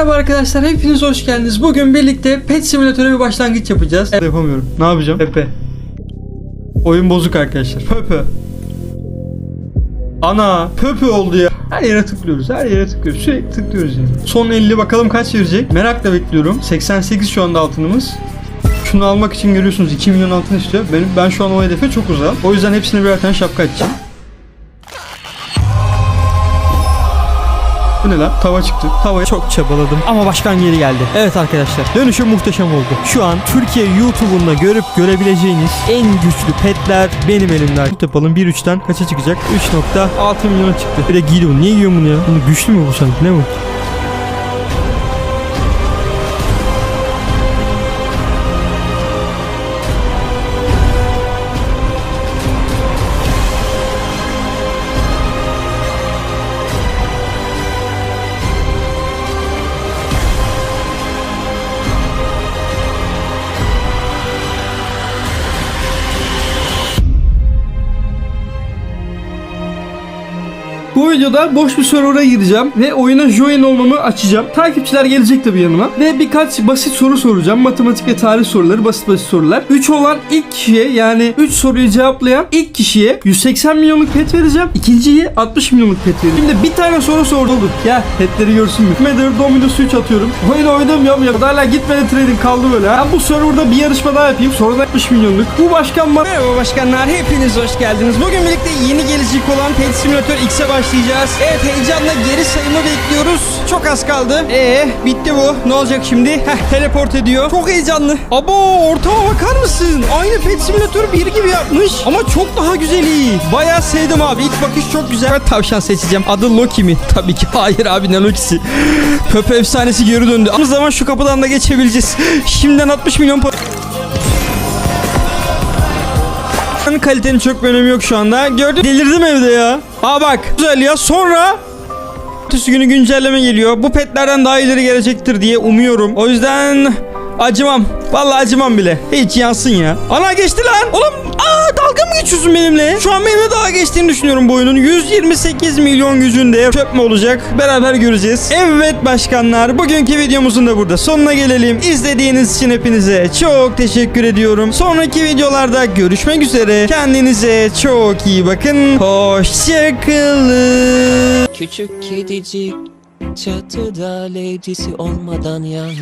Merhaba arkadaşlar, hepiniz hoş geldiniz. Bugün birlikte Pet Simülatör'e bir başlangıç yapacağız. Yapamıyorum. Ne yapacağım? Pepe. Oyun bozuk arkadaşlar. Pepe. Ana, Pepe oldu ya. Her yere tıklıyoruz, her yere tıklıyoruz. Sürekli tıklıyoruz yani. Son 50 bakalım kaç verecek? Merakla bekliyorum. 88 şu anda altınımız. Şunu almak için görüyorsunuz 2 milyon altın istiyor. Benim, ben şu an o hedefe çok uzağım. O yüzden hepsine birer tane şapka açacağım. Bu ne lan? Tava çıktı. Tavaya Çok çabaladım ama başkan geri geldi. Evet arkadaşlar dönüşüm muhteşem oldu. Şu an Türkiye YouTube'unda görüp görebileceğiniz en güçlü petler benim elimde. Bu yapalım 1.3'ten kaça çıkacak? 3.6 milyona çıktı. Bir de giyiyorum. Niye giyiyorum bunu ya? Bunu güçlü mü bu sanki? Ne bu? Bu videoda boş bir server'a gireceğim ve oyuna join olmamı açacağım. Takipçiler gelecek tabii yanıma ve birkaç basit soru soracağım. Matematik ve tarih soruları, basit basit sorular. 3 olan ilk kişiye yani 3 soruyu cevaplayan ilk kişiye 180 milyonluk pet vereceğim. İkinciye 60 milyonluk pet vereceğim. Şimdi bir tane soru sordu. Gel petleri görsün mü? Medar Dominus 3 atıyorum. Oyun oynamıyorum ya. Hala gitmedi trading kaldı böyle. Ben bu serverda bir yarışma daha yapayım. Sonra da 60 milyonluk. Bu başkan bana Merhaba başkanlar hepiniz hoş geldiniz. Bugün birlikte yeni gelecek olan Pet Simulator X'e başlayacağız. Evet heyecanla geri sayımı bekliyoruz. Çok az kaldı. Ee bitti bu. Ne olacak şimdi? Heh teleport ediyor. Çok heyecanlı. Abo ortama bakar mısın? Aynı Pet Simulator 1 gibi yapmış. Ama çok daha güzeli. Bayağı sevdim abi. İlk bakış çok güzel. Ben tavşan seçeceğim. Adı Loki mi? Tabii ki hayır abi ne Loki'si. Pöpö efsanesi geri döndü. Ama zaman şu kapıdan da geçebileceğiz. Şimdiden 60 milyon para... Kalitenin çok bir önemi yok şu anda. Gördün delirdim evde ya. Aa bak güzel ya. Sonra Ertesi günü güncelleme geliyor. Bu petlerden daha ileri gelecektir diye umuyorum. O yüzden acımam. Vallahi acımam bile. Hiç yansın ya. Ana geçti lan. Oğlum aa dalga mı geçiyorsun benimle? Şu an benimle daha geçtiğini düşünüyorum bu oyunun. 128 milyon gücünde çöp mü olacak? Beraber göreceğiz. Evet başkanlar bugünkü videomuzun da burada sonuna gelelim. İzlediğiniz için hepinize çok teşekkür ediyorum. Sonraki videolarda görüşmek üzere. Kendinize çok iyi bakın. Hoşçakalın. Küçük kedicik çatıda leycisi olmadan yalnız